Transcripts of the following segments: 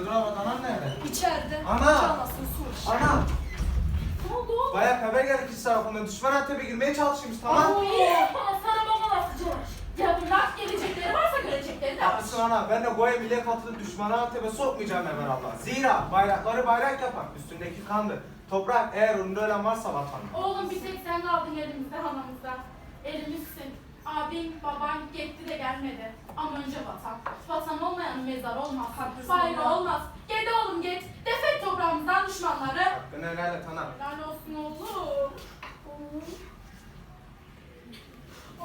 Dur bak anan nerede? İçeride. Ana! Çalmasın su. Ana! Ne oldu? Bayağı haber geldi kişi tarafından. Düşman hattebe girmeye çalışıyormuş tamam. Ama iyi. Ama sana baba nasıl çalış? Ya bu laf gelecekleri varsa görecekleri de var. Ana. Ben de Goya bile katılıp düşmana hattebe sokmayacağım Emel abla. Zira bayrakları bayrak yapar. Üstündeki kandı. Toprak eğer önünde ölen varsa vatan. Oğlum bir tek sen kaldın elimizde hanımızda. Elimizsin. Abin, baban gitti de gelmedi. Ama önce vatan. Vatan olmayan mezar olmaz. Bayrağı olmaz. Gel oğlum geç. Defet toprağımızdan düşmanları. Hakkını helal et ana. Helal olsun oğlum.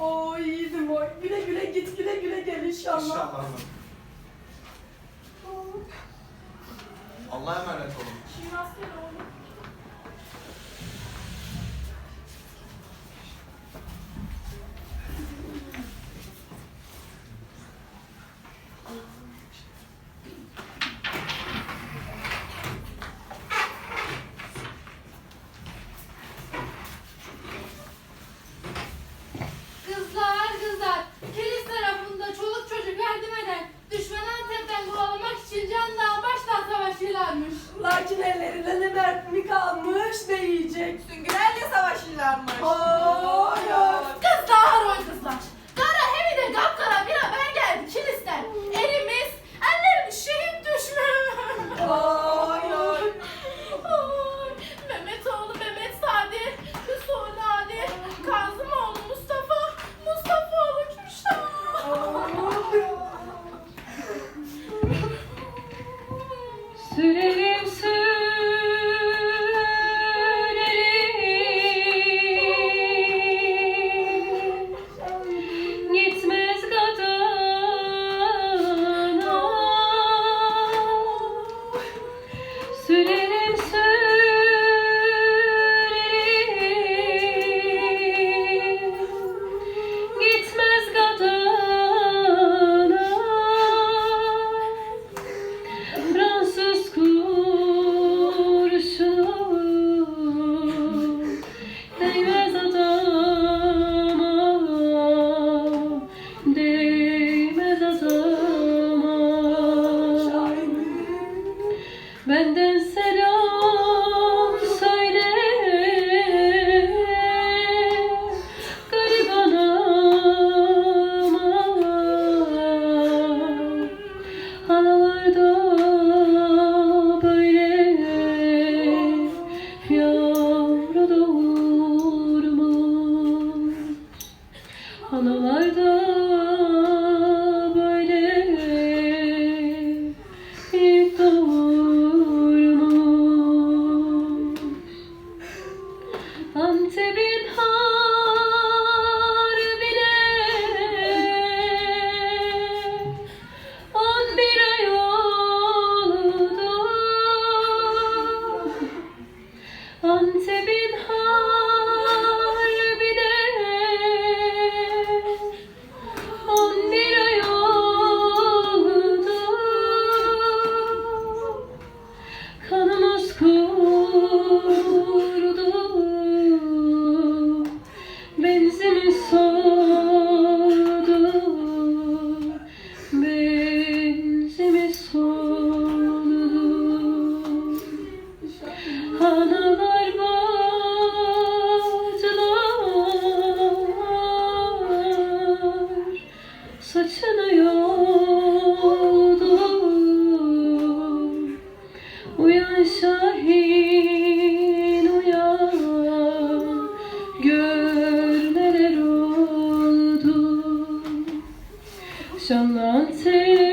Oy yiğidim oy. Güle güle git güle güle gel inşallah. İnşallah ana. Allah'a emanet olun. Şimdi asker Lakin ellerinde ne mermi kalmış ne yiyecek. Şanlı Antep'ine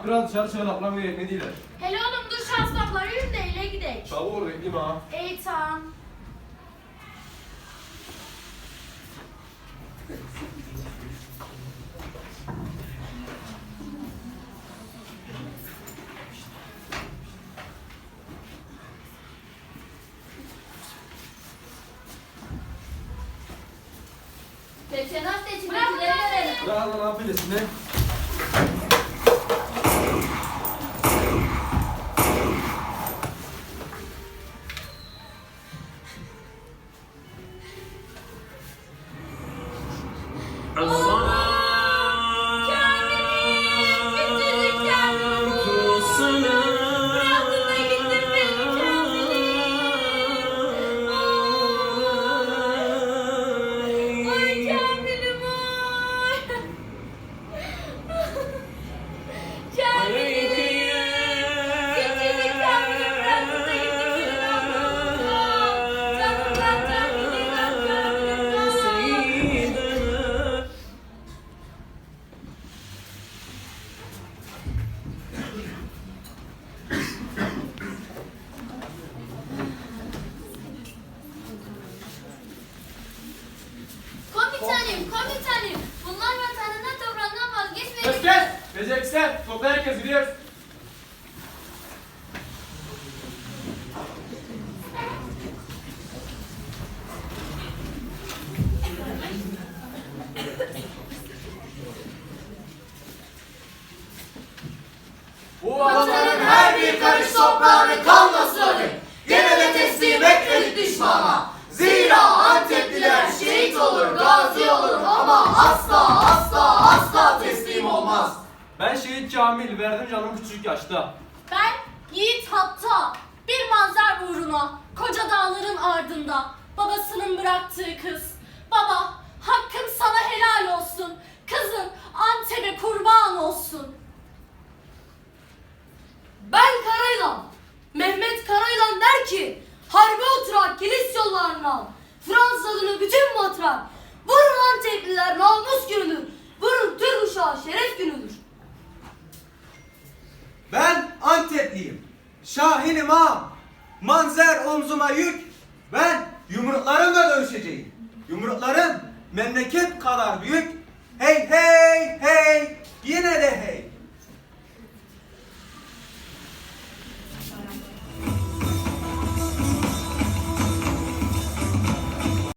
Ana biraz dışarı çıkalım lan ne diyorlar? Hele oğlum dur şans topları yürü de ile gidelim. Çabuk ol bekleyeyim ha. İyi tamam. Hafta Bırak içindekileri verelim. Bırak lan affedersin ne? Beceriksel! Topla herkes gidiyoruz. Bu Vatanın her bir karış toprağını kanla suladık. Gene de teslim etmedik düşmana. Zira Antepliler şehit olur, gazi olur ama asla asla. Ben şehit Kamil, verdim canım küçük yaşta. Ben yiğit hatta bir manzar uğruna koca dağların ardında babasının bıraktığı kız. Baba hakkım sana helal olsun. Kızın Antep'e kurban olsun. Ben Karayılan. Mehmet Karayılan der ki harbe oturak kilis yollarına Fransızını bütün matrak Vurun Antepliler namus günüdür. Vurun Türk uşağı şeref günüdür. Ben Antepliyim. Şahinim ağam. Manzer omzuma yük. Ben yumruklarımla dövüşeceğim. Yumruklarım memleket kadar büyük. Hey hey.